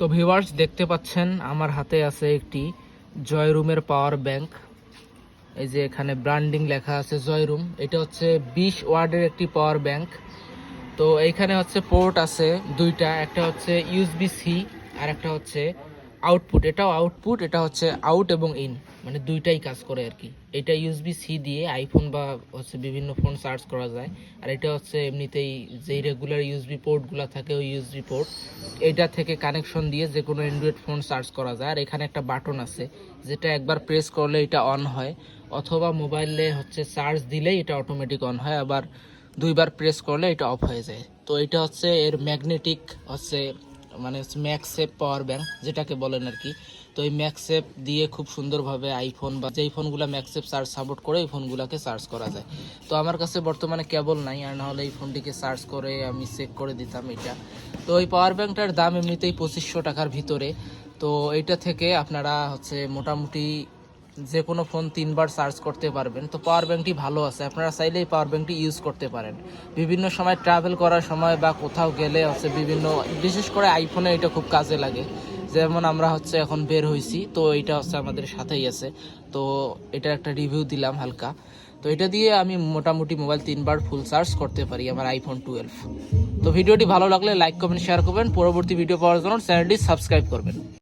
তো ভিউয়ার্স দেখতে পাচ্ছেন, আমার হাতে আছে একটি জয়রুমের পাওয়ার ব্যাংক এই যে এখানে ব্র্যান্ডিং লেখা আছে জয়রুম এটা হচ্ছে বিশ ওয়ার্ডের একটি পাওয়ার ব্যাংক তো এইখানে হচ্ছে পোর্ট আছে দুইটা, একটা হচ্ছে ইউএসবি সি আর একটা হচ্ছে আউটপুট এটাও আউটপুট এটা হচ্ছে আউট এবং ইন মানে দুইটাই কাজ করে আর কি। এটা ইউএসবি সি দিয়ে আইফোন বা হচ্ছে বিভিন্ন ফোন চার্জ করা যায়, আর এটা হচ্ছে এমনিতেই যেই রেগুলার ইউএসবি পোর্টগুলো থাকে ওই ইউএসবি পোর্ট এটা থেকে কানেকশন দিয়ে যে কোনো অ্যান্ড্রয়েড ফোন চার্জ করা যায়। আর এখানে একটা বাটন আছে, যেটা একবার প্রেস করলে এটা অন হয়, অথবা মোবাইলে হচ্ছে চার্জ দিলেই এটা অটোমেটিক অন হয়, আবার দুইবার প্রেস করলে এটা অফ হয়ে যায়। তো এটা হচ্ছে এর ম্যাগনেটিক হচ্ছে মানে ম্যাকসেপ পাওয়ার ব্যাংক যেটাকে বলেন আর কি। তো এই ম্যাকসেপ দিয়ে খুব সুন্দরভাবে আইফোন বা যেই ফোনগুলো ম্যাক্সেপ চার্জ সাপোর্ট করে এই ফোনগুলোকে চার্জ করা যায়। তো আমার কাছে বর্তমানে কেবল নাই, আর নাহলে এই ফোনটিকে চার্জ করে আমি চেক করে দিতাম এটা। তো এই পাওয়ার ব্যাংকটার দাম এমনিতেই পঁচিশশো টাকার ভিতরে। তো এইটা থেকে আপনারা হচ্ছে মোটামুটি যে কোনো ফোন তিনবার চার্জ করতে পারবেন। তো পাওয়ার ব্যাঙ্কটি ভালো আছে, আপনারা চাইলে এই পাওয়ার ব্যাঙ্কটি ইউজ করতে পারেন। বিভিন্ন সময় ট্রাভেল করার সময় বা কোথাও গেলে হচ্ছে বিভিন্ন, বিশেষ করে আইফোনে এটা খুব কাজে লাগে। যেমন আমরা হচ্ছে এখন বের হয়েছি তো এটা হচ্ছে আমাদের সাথেই আছে। তো এটা একটা রিভিউ দিলাম হালকা। তো এটা দিয়ে আমি মোটামুটি মোবাইল তিনবার ফুল চার্জ করতে পারি আমার আইফোন টুয়েলভ তো ভিডিওটি ভালো লাগলে লাইক কমেন্ট শেয়ার করবেন। পরবর্তী ভিডিও পাওয়ার জন্য চ্যানেলটি সাবস্ক্রাইব করবেন।